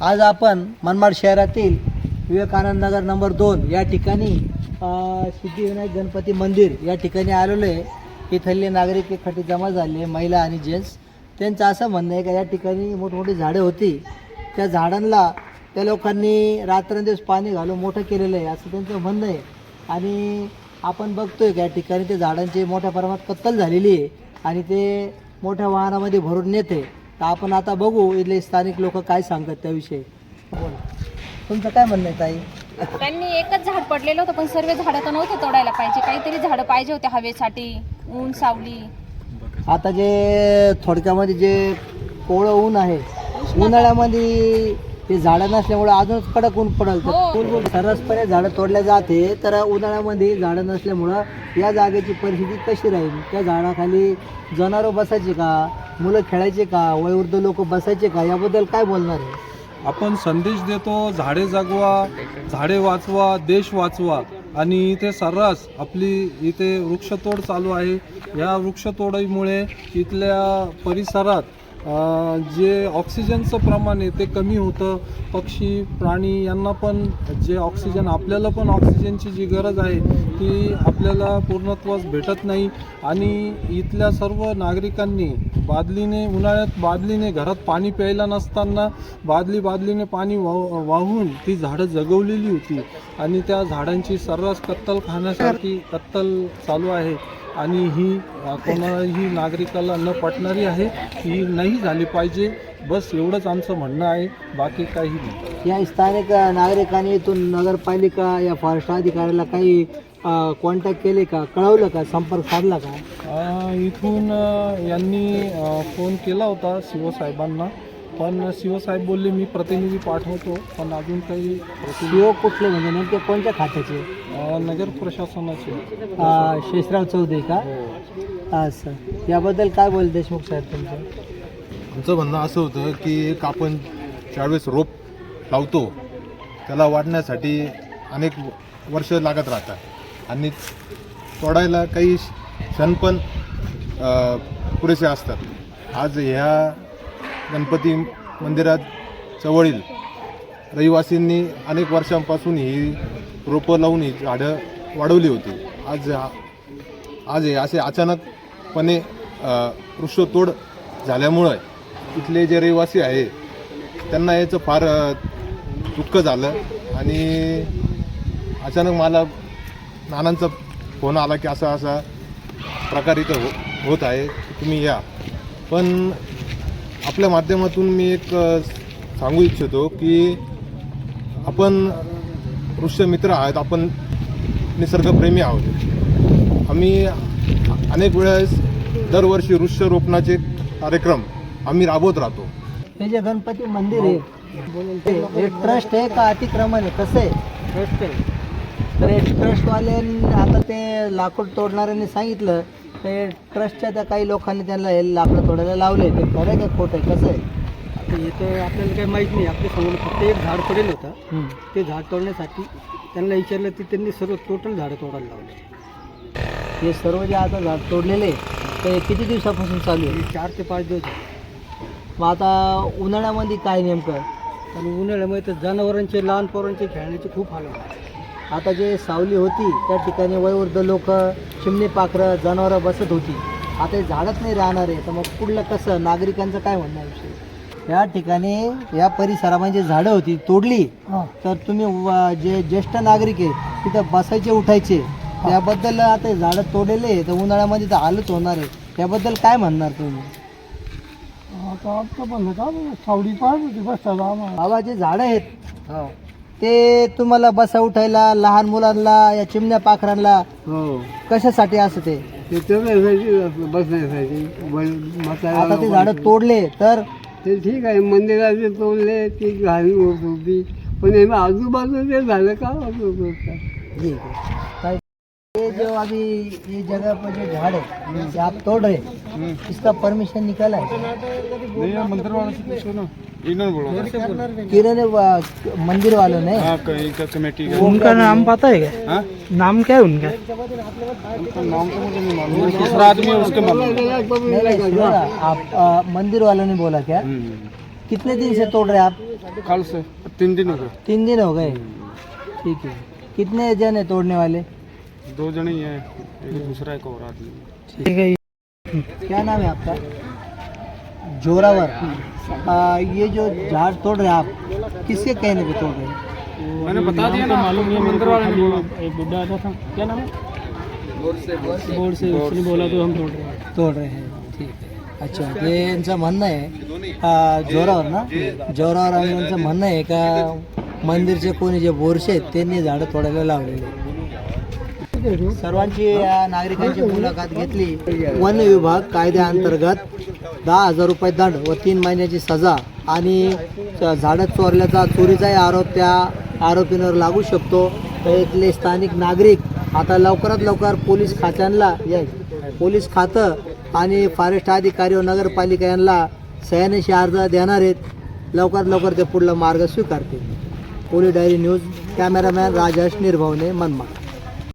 आज आपण मनमाड शहरातील विवेकानंद नगर नंबर दोन या ठिकाणी सिद्धिविनायक गणपती मंदिर या ठिकाणी आलेलो आहे. इथले नागरिक एकखटी जमा झाले महिला आणि जेंट्स. त्यांचं असं म्हणणं आहे का या ठिकाणी मोठमोठी झाडं होती. त्या झाडांना त्या लोकांनी रात्रंदिवस पाणी घालून मोठं केलेलं आहे असं त्यांचं म्हणणं आहे. आणि आपण बघतोय का या ठिकाणी ते झाडांची मोठ्या प्रमाणात कत्तल झालेली आहे आणि ते मोठ्या वाहनामध्ये भरून नेते. तर आपण आता बघू इथले स्थानिक लोक काय सांगतात त्याविषयी. बोला. तुमचं काय म्हणणं आहे ताई? त्यांनी एकच झाड पडलेलं होतं पण सर्व झाडं तर नव्हते तोडायला पाहिजे. काहीतरी झाडं पाहिजे होते हवेसाठी ऊन सावली. आता जे थोडक्यामध्ये जे कोवळं ऊन आहे उन्हाळ्यामध्ये ते झाडं नसल्यामुळे अजूनच कडक ऊन पडल. तर हो. पूर्ण सरसपणे झाडं तोडल्या जाते तर उन्हाळ्यामध्ये झाडं नसल्यामुळं या जागेची परिस्थिती कशी राहील? त्या झाडाखाली जनावरं बसायचे का? मुलं खेळायचे का? वयोवृद्ध लोक बसायचे का? याबद्दल काय बोलणार आहे? आपण संदेश देतो झाडे जगवा झाडे वाचवा देश वाचवा. आणि इथे सर्रास आपली इथे वृक्षतोड चालू आहे. या वृक्षतोडीमुळे इथल्या परिसरात जे ऑक्सिजनचं प्रमाण आहे ते कमी होतं. पक्षी प्राणी यांना पण जे ऑक्सिजन आपल्याला पण ऑक्सिजनची जी गरज आहे ती आपल्याला पूर्णत्वास भेटत नाही. आणि इथल्या सर्व नागरिकांनी बादलीने उन्हाळ्यात बादलीने घरात पाणी प्यायला नसताना बादली बादलीने पाणी वाह वाहून ती झाडं जगवलेली होती. आणि त्या झाडांची सर्रास कत्तल खाण्यासाठी कत्तल चालू आहे. आणि ही कोणाही नागरिकाला न पटणारी आहे ही नाही झाली पाहिजे. बस एवढंच आमचं म्हणणं आहे बाकी काही नाही. या स्थानिक नागरिकांनी इथून नगरपालिका या फॉरेस्ट अधिकाऱ्याला काही कॉन्टॅक्ट केले का? कळवलं का? संपर्क साधला का? इथून यांनी फोन केला होता शिवसाहेबांना. पण शिवसाहेब बोलले मी प्रतिनिधी पाठवतो. पण अजून काही सीओ कुठले म्हणजे नेमके कोणत्या खात्याचे? अ, नगर प्रशासनाचे. अं, शेषराव चौधरी का? हो. असं. याबद्दल काय बोल देशमुख साहेब तुमचं? आमचं म्हणणं असं होतं की एक आपण ज्यावेळेस रोप लावतो त्याला वाढण्यासाठी अनेक वर्ष लागत राहतात. आणि तोडायला काही क्षण पण अ, पुरेसे असतात. आज ह्या गणपती मंदिरात जवळील रहिवासींनी अनेक वर्षांपासून ही रोपं लावून ही झाडं वाढवली होती. आज आज हे असे अचानकपणे वृक्षतोड झाल्यामुळं इथले जे रहिवासी आहे त्यांना याचं फार दुःख झालं आणि अचानक मला नानांचा फोन आला की असा असा प्रकार इथं हो होत आहे तुम्ही या. पण आपल्या माध्यमातून मी एक सांगू इच्छितो की आपण वृक्षमित्र आहोत आपण निसर्गप्रेमी आहोत. आम्ही अनेक वेळेस दरवर्षी वृक्षरोपणाचे कार्यक्रम आम्ही राबवत राहतो. हे जे गणपती मंदिर आहे हे ट्रस्ट आहे का अतिक्रमण आहे? कसं आहे? ट्रस्ट आहे. तर हे ट्रस्टवाल्यांनी आता ते लाकूड तोडणाऱ्यांनी सांगितलं ते ट्रस्टच्या त्या काही लोकांनी त्यांना हे लाकडं तोडायला लावले. ते खरं आहे का खोटं आहे? कसं आहे? येतं आपल्याला काही माहीत नाही. आपल्यासमोर फक्त एक झाड पडेल होतं. हम्म. ते झाड तोडण्यासाठी त्यांना विचारलं की त्यांनी सर्व टोटल झाडं तोडायला लावले. हे सर्व जे आता झाड तोडलेले ते किती दिवसापासून चालू आहे? हे चार ते पाच दिवस झाले. मग आता उन्हाळ्यामध्ये काय नेमकं? आणि उन्हाळ्यामुळे तर जनावरांचे लहान पोरांचे खेळण्याचे खूप हाल होतात. आता जे सावली होती त्या ठिकाणी वयोवृद्ध लोक चिमणी पाखरं जनावरं बसत होती. आता हे झाडच नाही राहणार आहे तर मग पुढलं कसं? नागरिकांचं काय म्हणणं आहे विषयी या ठिकाणी या परिसरामध्ये जी झाडं होती तोडली. तर तुम्ही व- जे ज्येष्ठ नागरिक आहे तिथं बसायचे उठायचे. त्याबद्दल आता हे झाडं तोडलेले आहे तर उन्हाळ्यामध्ये तर हालच होणार आहे. त्याबद्दल काय म्हणणार तुम्ही? आता आमचं पण का सावडी पाहिजे होती बसताना आम्हाला. बाबा जे झाडं आहेत ते तुम्हाला बसा उठायला लहान मुलांना या चिमण्या पाखरांना हो. कशासाठी असं ते? ते बसण्यासाठी आता ते झाडं तोडले तर? ते ठीक आहे मंदिराचे तोडले ती घाणी होत होती पण हे आजूबाजूचे झालं का काय- ये जो अभी ये जगह पर जो झाड़ है ये आप तोड़ रहे हैं, इसका परमिशन निकाला है? मंदिर किन्होंने वा- मंदिर वालों ने? कमेटी उनका नाम पता है क्या? नाम क्या है उनका? दूसरा आदमी है उसके नहीं, नहीं, सुनो ना, आप आ, मंदिर वालों ने बोला क्या? कितने दिन से तोड़ रहे आप? कल से तीन दिन हो गए। तीन दिन हो गए। ठीक है। कितने जन है तोड़ने वाले? दो जने ही हैं एक दूसरा एक और आदमी। ठीक है क्या नाम है आपका? जोरावर। आ, ये जो झाड़ तोड़ रहे हैं आप किसके कहने पे तोड़ रहे हैं? मैंने बता दिया ना मालूम नहीं मंदिर वाले ने बोला। एक बुढ़ा आता था क्या नाम है? बोर्ड से उसने बोला तो हम तोड़ रहे हैं। तोड़ रहे हैं ठीक अच्छा ते यांचं म्हणणं आहे आ, जोरावर ना? जोरावर आणि यांचं म्हणणं आहे का मंदिरचे कोणी जे बोरसे आहेत त्यांनी झाडं तोडायला लावलेले सर्वांची या नागरिकांची मुलाखत घेतली. वन विभाग कायद्याअंतर्गत दहा हजार रुपये दंड व तीन महिन्याची सजा आणि झाडं चोरल्याचा चोरीचाही आरोप त्या आरोपींवर लागू शकतो. तर इथले स्थानिक नागरिक आता लवकरात लवकर पोलीस खात्यांना या पोलीस खातं आणि फॉरेस्ट अधिकारी व नगरपालिका यांना सह्यानेशी अर्ज देणार आहेत. लवकरात लवकर ते पुढला मार्ग स्वीकारतील. Police diary news cameraman Rajesh निर्भवने Manmad.